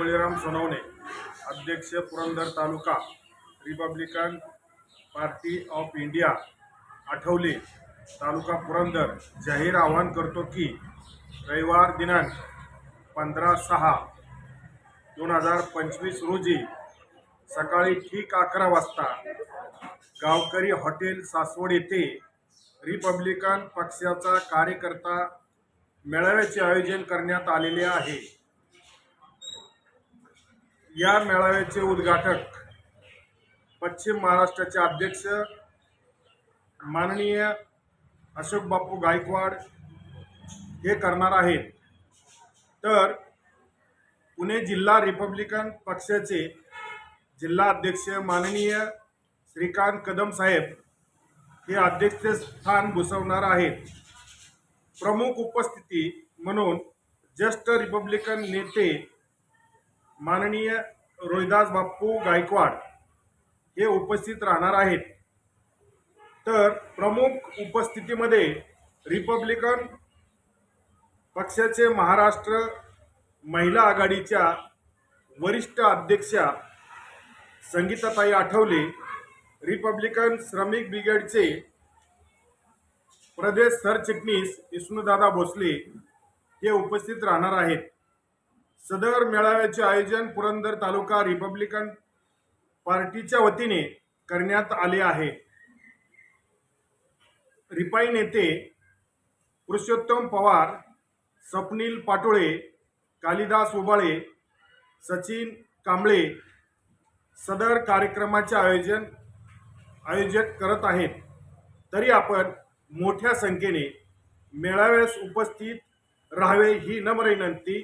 बळीराम सोनवणे अध्यक्ष Purandar taluka Republican Party of India Athawale. Taluka Purandar जाहीर आवाहन करतो की रविवार दिनांक पंधरा सहा दोन हजार पंचवीस रोजी सकाळी ठीक अकरा वाजता गावकरी हॉटेल सासवड येथे रिपब्लिकन पक्षाचा कार्यकर्ता मेळाव्याचे आयोजन करण्यात आलेले आहे. या मेळाव्याचे उद्घाटक पश्चिम महाराष्ट्राचे अध्यक्ष माननीय अशोक बापू गायकवाड हे करणार आहेत. तर पुणे जिल्हा रिपब्लिकन पक्षाचे जिल्हा अध्यक्ष माननीय श्रीकांत कदम साहेब हे अध्यक्षस्थान भूषवणार आहेत. प्रमुख उपस्थिती म्हणून ज्येष्ठ रिपब्लिकन नेते माननीय रोहिदास बाप्पू गायकवाड हे उपस्थित राहणार आहेत. तर प्रमुख उपस्थितीमध्ये रिपब्लिकन पक्षाचे महाराष्ट्र महिला आघाडीच्या वरिष्ठ अध्यक्षा संगीताताई आठवले रिपब्लिकन श्रमिक ब्रिगेडचे प्रदेश सरचिटणीस विष्णुदादा भोसले हे उपस्थित राहणार आहेत. सदर मेळाव्याचे आयोजन पुरंदर तालुका रिपब्लिकन पार्टीच्या वतीने करण्यात आले आहे. रिपाई नेते पुरुषोत्तम पवार स्वप्नील पाटोळे कालिदास उबाळे सचिन कांबळे सदर कार्यक्रमाचे आयोजन आयोजक करत आहेत. तरी आपण मोठ्या संख्येने मेळाव्यास उपस्थित राहावे ही नम्र विनंती